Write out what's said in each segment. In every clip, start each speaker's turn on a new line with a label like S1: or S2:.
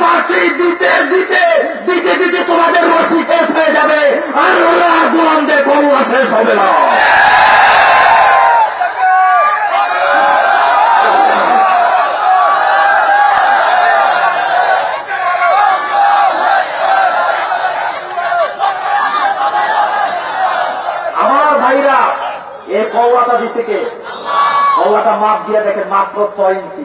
S1: ফাঁসি দিতে দিতে দিতে আমার ভাইরা, এ কৌয়াটা দিচ্ছে কে কৌয়াটা মাপ দিয়ে দেখেন মাত্র ছয় ইঞ্চি।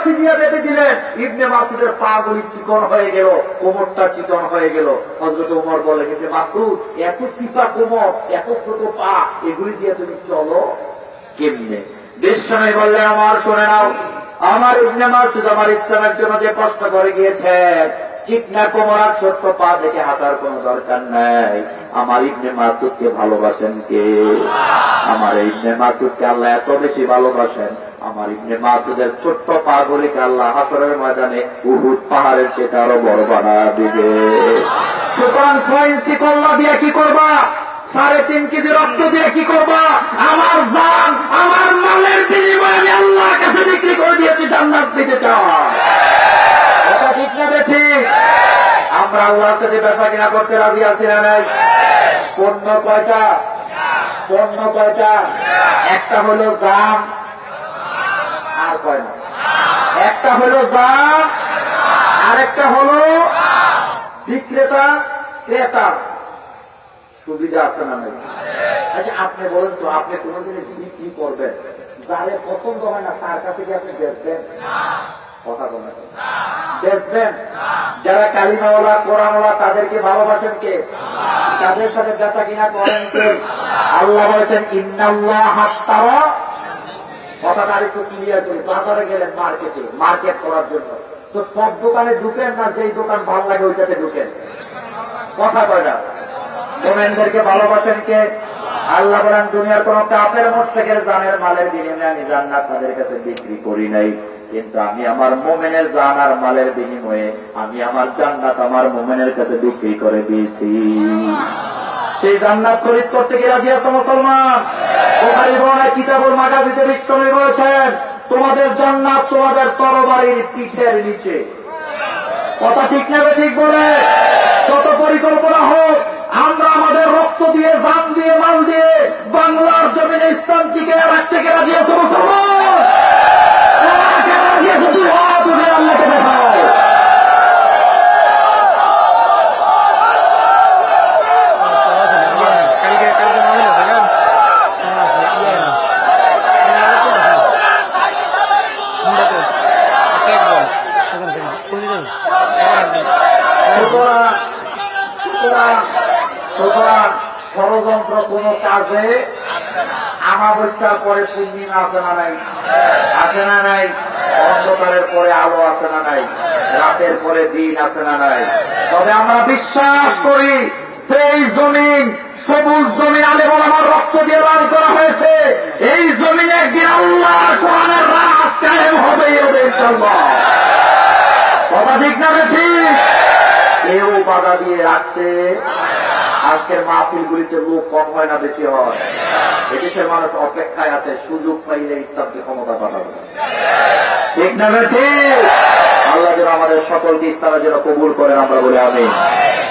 S1: রশি দিয়ে বেঁধে দিলেন ইবনে মাসুদের পা গুলি চিকন হয়ে গেল, কোমরটা চিকন হয়ে গেল। হজরত উমর বলে ইবনে মাসুদ, এত চিপা কোমর, এত ছোট পা, এগুলি দিয়ে তুমি চলো কেমনে? বিশ্বনয় বললেন, আমার শুনে নাও, আমার ইবনে মাসুদ আমার ইসলামের জন্য যে কষ্ট করে গিয়েছেন চিকনা কোমরা ছোট্ট পা দেখে হাঁটার কোনো দরকার নাই। আমার ইবনে মাসুদকে ভালোবাসেন কে? আমার ইবনে মাসুদকে আল্লাহ এত বেশি ভালোবাসেন। আমার ইবনে মাসুদের ছোট্ট পা গুলিকে আল্লাহ হাসরের ময়দানে উহুদ পাহাড়ের চেয়ে আরও বড় বানা দিবে। সুতরাং ছয় কল্লা দিয়ে কি করবা? সাড়ে তিন কেজি রক্ত দিয়ে কি করবা? আমার জান, আমার মালের বিনিময়ে আমি আল্লাহর কাছে বিক্রি করে দিয়েছি, জান্নাত দিতে চাও। এটা ঠিক না বেঠি? আমরা আল্লাহর সাথে ব্যবসা কিনা করতে রাজি আছি না নাই? পণ্য কয়টা? পণ্য কয়টা? একটা হলো দাম আর কয় না। একটা হলো দাম আরেকটা হলো বিক্রেতা, ক্রেতা। সুবিধা আছে না নাই? আচ্ছা আপনি বলেন তো, আপনি কোন জিনিস বিক্রি করবেন? যারে পছন্দ হয় না, তার কাছে কি আপনি বেচবেন? কথা বলেন। বেচবেন? যারা কালিমাওয়ালা, কোরআনওয়ালা, তাদেরকে ভালোবাসেন কে? তাদের সাথে বেচা কিনা করেন কে? আল্লাহ বলেছেন, ইন্নাল্লাহ হাসতারা কথাটা আরেকটু ক্লিয়ার করি। বাজারে গেলেন মার্কেটে মার্কেট করার জন্য। তো সব দোকানে ঢুকেন না, যেই দোকান ভালো লাগে ওইটাতে ঢুকেন। কথা কয় না। মোমেনদেরকে ভালোবাসেন কে? আল্লাহ বলেন, দুনিয়ার কোন কাপের মোস্তেকের জানের মালের বিনিময়ে আমি জান্নাত তাদের কাছে বিক্রি করি নাই। কিন্তু আমি আমার মোমেনের জান আর মালের বিনিময়ে আমি আমার জান্নাত আমার মোমেনের কাছে বিক্রি করে দিয়েছি। সেই জান্নাত খরিদ করতে গিয়ে রাজি আছো মুসলমান? ওখানে বর্ণায় কিতাবুল মাগাজিতে বিষ্ণু বলেছেন, তোমাদের জান্নাত তোমাদের তরবারির পিঠের নিচে। কথা ঠিক নেবে ঠিক বলে? কত পরিকল্পনা হোক, আমরা আমাদের রক্ত দিয়ে জান দিয়ে, মাল দিয়ে বাংলার জমিনে ইসলাম টিকে রাখতে রাজি আছো মুসলমান? ষড়যন্ত্র কোন কাজে আমাবস্যার পরে পূর্ণিমা আছে না নাই আছে না নাই অন্ধকারের পরে আলো আছে না নাই রাতের পরে দিন আছে না নাই তবে আমরা বিশ্বাস করি সেই জমিন সবুজ জমিন আলে বলে আমার রক্ত দিয়ে লাল করা হয়েছে এই জমিনে একদিন আল্লাহ কোরআনের রাত কায়েম হবে ইনশাআল্লাহ। কথা ঠিক কেউ বাধা দিয়ে রাখতে আজকের মাহফিল গুলিতে লোক কম হয় না, বেশি হয়। এদেশের মানুষ অপেক্ষায় আছে, সুযোগ পাইলে ইসলামকে ক্ষমতা পাঠাবে। ঠিক না ঠিক? আল্লাহ যেন আমাদের সকলকে ইসলামের যেন কবুল করেন, আমরা বলে আমি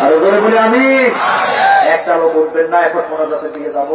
S1: আর বলে আমি একটা লোক উঠবেন না, এখন মনোজাতের দিকে যাব।